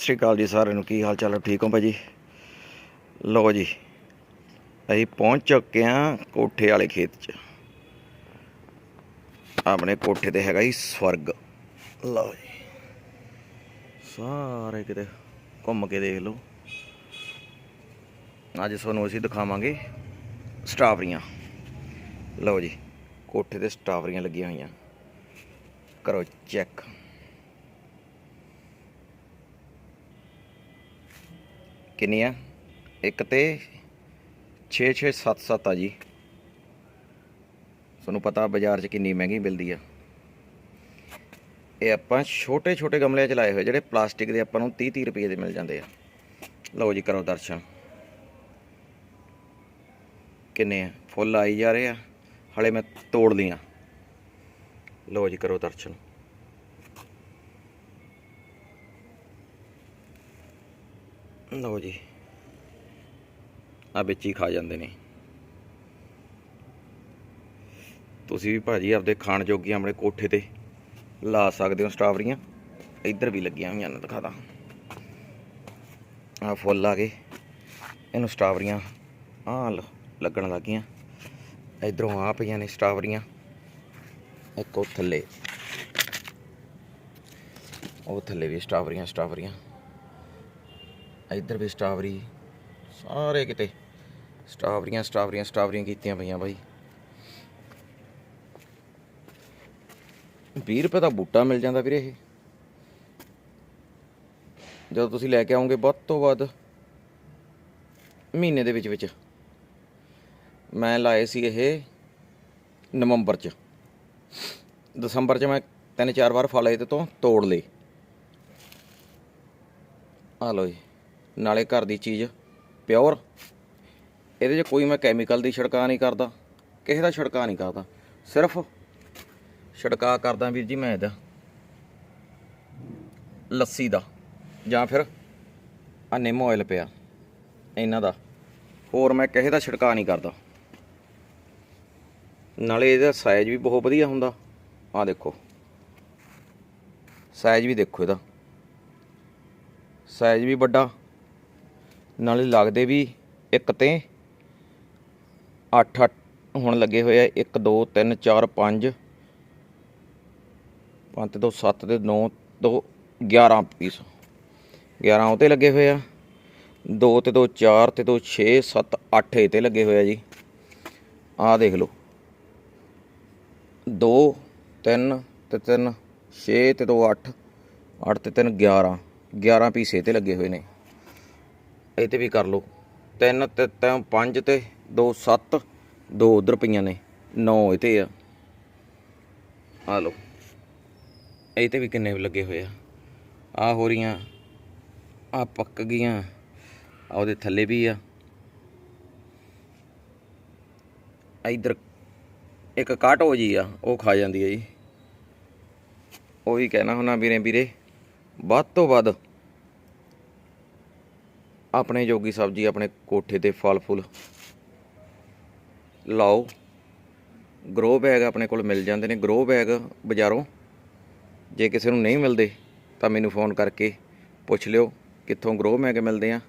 ਸਤਿ ਸ਼੍ਰੀ ਅਕਾਲ ਜੀ ਸਾਰਿਆਂ ਨੂੰ, ਕੀ ਹਾਲ ਚਾਲ ਹੈ ਠੀਕ ਹੋ ਭਾਜੀ ਲਓ ਜੀ, ਅਸੀਂ ਪਹੁੰਚ ਚੁੱਕੇ ਹਾਂ ਕੋਠੇ ਵਾਲੇ ਖੇਤ 'ਚ। ਆਪਣੇ ਕੋਠੇ ਤੇ ਹੈਗਾ ਜੀ ਸਵਰਗ। ਲਓ ਜੀ, ਸਾਰੇ ਕਿਤੇ ਘੁੰਮ ਕੇ ਦੇਖ ਲਓ। ਅੱਜ ਤੁਹਾਨੂੰ ਅਸੀਂ ਦਿਖਾਵਾਂਗੇ ਸਟ੍ਰਾਬਰੀਆਂ ਲਓ ਜੀ, ਕੋਠੇ ਤੇ ਸਟ੍ਰਾਬਰੀਆਂ ਲੱਗੀਆਂ ਹੋਈਆਂ। ਕਰੋ ਚੈੱਕ। ਕਿੰਨੀਆਂ? ਇੱਕ ਤੇ 6 6 7 7 ਆ ਜੀ। ਤੁਹਾਨੂੰ ਪਤਾ ਬਾਜ਼ਾਰ 'ਚ ਕਿੰਨੀ ਮਹਿੰਗੀ ਮਿਲਦੀ ਆ। ਇਹ ਆਪਾਂ ਛੋਟੇ ਛੋਟੇ ਗਮਲਿਆਂ 'ਚ ਲਾਏ ਹੋਏ ਜਿਹੜੇ ਪਲਾਸਟਿਕ ਦੇ ਆਪਾਂ ਨੂੰ 30 30 ਰੁਪਏ ਦੇ ਮਿਲ ਜਾਂਦੇ ਆ। ਲਓ ਜੀ ਕਰੋ ਦਰਸ਼ਨ। ਕਿੰਨੇ ਆ? ਫੁੱਲ ਆਈ ਜਾ ਰਹੇ ਆ। ਹਲੇ ਮੈਂ ਤੋੜ ਲੀਆਂ ਲਓ ਜੀ ਕਰੋ ਦਰਸ਼ਨ। ਲਓ ਜੀ। ਆ ਵਿੱਚ ਹੀ ਖਾ ਜਾਂਦੇ ਨੇ। ਤੁਸੀਂ ਵੀ ਭਾਜੀ ਆਪਦੇ ਖਾਣ ਜੋਗੀਆਂ ਆਪਣੇ ਕੋਠੇ ਤੇ ਲਾ ਸਕਦੇ ਹੋ ਸਟ੍ਰਾਬਰੀਆਂ ਇੱਧਰ ਵੀ ਲੱਗੀਆਂ ਹੋਈਆਂ ਨੇ ਦਿਖਾਦਾ ਆ ਫੁੱਲ ਆ ਗਏ। ਇਹਨੂੰ ਸਟ੍ਰਾਬਰੀਆਂ ਆ ਲੱਗਣ ਲੱਗੀਆਂ। ਇਧਰੋਂ ਆ ਪਈਆਂ ਨੇ ਸਟ੍ਰਾਬਰੀਆਂ ਇੱਕ ਉਹ ਥੱਲੇ। ਉਹ ਥੱਲੇ ਵੀ ਸਟ੍ਰਾਬਰੀਆਂ ਸਟ੍ਰਾਬਰੀਆਂ ਇੱਧਰ ਵੀ ਸਟ੍ਰਾਬਰੀ ਸਾਰੇ ਕਿਤੇ ਸਟ੍ਰਾਬਰੀਆਂ ਸਟ੍ਰਾਬਰੀਆਂ ਸਟ੍ਰਾਬਰੀਆਂ ਕੀਤੀਆਂ ਪਈਆਂ ਬਾਈ। 20 ਰੁਪਏ ਦਾ ਬੂਟਾ ਮਿਲ ਜਾਂਦਾ ਵੀਰੇ ਇਹ। ਜਦੋਂ ਤੁਸੀਂ ਲੈ ਕੇ ਆਉਂਗੇ ਵੱਧ ਤੋਂ ਵੱਧ ਮਹੀਨੇ ਦੇ ਵਿੱਚ ਵਿੱਚ। ਮੈਂ ਲਾਏ ਸੀ ਇਹ ਨਵੰਬਰ ਚ। ਦਸੰਬਰ ਚ ਮੈਂ ਤਿੰਨ ਚਾਰ ਵਾਰ ਫਲ ਇਹਦੇ ਤੋਂ ਤੋੜ ਲਏ। ਆ ਲਓ ਜੀ। ਨਾਲੇ ਘਰ ਦੀ ਚੀਜ਼ ਪਿਓਰ। ਇਹਦੇ 'ਚ ਕੋਈ ਮੈਂ ਕੈਮੀਕਲ ਦੀ ਛਿੜਕਾਅ ਨਹੀਂ ਕਰਦਾ, ਕਿਸੇ ਦਾ ਛਿੜਕਾਅ ਨਹੀਂ ਕਰਦਾ। ਸਿਰਫ ਛਿੜਕਾਅ ਕਰਦਾ ਵੀਰ ਜੀ ਮੈਂ ਇਹਦਾ। ਲੱਸੀ ਦਾ, ਜਾਂ ਫਿਰ ਆ ਨਿੰਮ ਆਇਲ ਪਿਆ, ਇਹਨਾਂ ਦਾ। ਹੋਰ ਮੈਂ ਕਿਸੇ ਦਾ ਛਿੜਕਾਅ ਨਹੀਂ ਕਰਦਾ। ਨਾਲੇ ਇਹਦਾ ਸਾਈਜ਼ ਵੀ ਬਹੁਤ ਵਧੀਆ ਹੁੰਦਾ। ਆ ਦੇਖੋ। ਸਾਈਜ਼ ਵੀ ਦੇਖੋ ਇਹਦਾ। ਸਾਈਜ਼ ਵੀ ਵੱਡਾ। ਨਾਲੇ ਲੱਗਦੇ ਵੀ ਇੱਕ ਤੇ 8 8 ਹੁਣ ਲੱਗੇ ਹੋਏ ਆ 1 2 3 4 5 5 ਤੇ 2 7 ਤੇ 9 2 11 ਪੀਸ। 11 ਉਹ ਤੇ ਲੱਗੇ ਹੋਏ ਆ। 2 ਤੇ 2 4 ਤੇ 2 6 7 8 ਇਹ ਤੇ ਲੱਗੇ ਹੋਏ ਆ ਜੀ। ਆਹ ਦੇਖ ਲਓ। 2 3 ਤੇ 3 6 ਤੇ 2 8 8 ਤੇ 3 11 11 ਪੀਸ ਇਹ ਤੇ ਲੱਗੇ ਹੋਏ ਨੇ। ਇਹ ਤੇ ਵੀ ਕਰ ਲਓ। 3 ਤੇ 3 5 ਤੇ 2 7 2 ਉਧਰ ਪਈਆਂ ਨੇ 9 ਇਹ ਤੇ ਆ। ਆ ਲਓ। ਇਹ ਤੇ ਵੀ ਕਿੰਨੇ ਲੱਗੇ ਹੋਏ ਆ। ਆ ਹੋ ਰਹੀਆਂ, ਆ ਪੱਕ ਗਈਆਂ, ਆ ਉਹਦੇ ਥੱਲੇ ਵੀ ਆ। ਇਧਰ ਇੱਕ ਕਾਟੋ ਜੀ ਆ, ਉਹ ਖਾ ਜਾਂਦੀ ਹੈ ਜੀ। ਉਹੀ ਕਹਿਣਾ ਹੁਣਾ ਵੀਰੇ ਵੀਰੇ ਵੱਧ ਤੋਂ ਵੱਧ ਆਪਣੇ ਜੋਗੀ ਸਬਜ਼ੀ, ਆਪਣੇ ਕੋਠੇ ਤੇ ਫਲ ਫੁੱਲ ਲਾਓ। ਗਰੋ ਬੈਗ ਆਪਣੇ ਕੋਲ ਮਿਲ ਜਾਂਦੇ ਨੇ। ਗਰੋ ਬੈਗ ਬਾਜ਼ਾਰੋਂ ਜੇ ਕਿਸੇ ਨੂੰ ਨਹੀਂ ਮਿਲਦੇ, ਤਾਂ ਮੈਨੂੰ ਫੋਨ ਕਰਕੇ ਪੁੱਛ ਲਿਓ ਕਿੱਥੋਂ ਗਰੋ ਬੈਗ ਮਿਲਦੇ ਆ।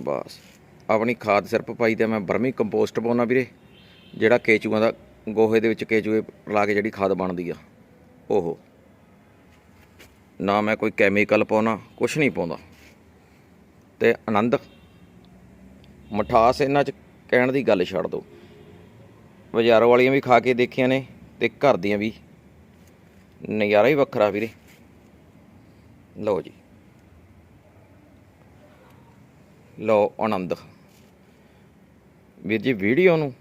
ਬਸ, ਆਪਣੀ ਖਾਦ ਸਿਰਫ ਪਾਈ ਤੇ ਮੈਂ ਬਰਮੀ ਕੰਪੋਸਟ ਪਾਉਣਾ ਵੀਰੇ, ਜਿਹੜਾ ਕੇਚੂਆਂ ਦਾ ਗੋਹੇ ਦੇ ਵਿੱਚ ਕੇਚੂਏ ਲਾ ਕੇ ਜਿਹੜੀ ਖਾਦ ਬਣਦੀ ਆ। ਉਹ ਨਾ ਮੈਂ ਕੋਈ ਕੈਮੀਕਲ ਪਾਉਣਾ ਕੁਛ ਨਹੀਂ ਪਾਉਂਦਾ। ਤੇ ਆਨੰਦ। ਮਠਾਸ ਇਹਨਾਂ ਚ ਕਹਿਣ ਦੀ ਗੱਲ ਛੱਡ ਦਿਓ ਬਾਜ਼ਾਰੋਂ ਵਾਲੀਆਂ ਵੀ ਖਾ ਕੇ ਦੇਖੀਆਂ ਨੇ ਤੇ ਘਰ ਦੀਆਂ ਵੀ। ਨਜ਼ਾਰਾ ਹੀ ਵੱਖਰਾ ਵੀਰੇ। ਲਓ ਜੀ। ਲਓ ਆਨੰਦ। ਵੀਰ ਜੀ ਵੀਡੀਓ ਨੂੰ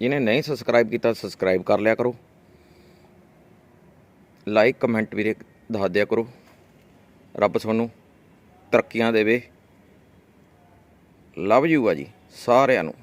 ਜਿਹਨੇ ਨਹੀਂ ਸਬਸਕ੍ਰਾਈਬ ਕੀਤਾ ਸਬਸਕ੍ਰਾਈਬ ਕਰ ਲਿਆ ਕਰੋ। ਲਾਈਕ ਕਮੈਂਟ ਵੀਰੇ ਦੱਸ ਦਿਆ ਕਰੋ। ਰੱਬ ਤੁਹਾਨੂੰ ਤਰੱਕੀਆਂ ਦੇਵੇ। ਲਵ ਯੂ ਆ ਜੀ ਸਾਰਿਆਂ ਨੂੰ।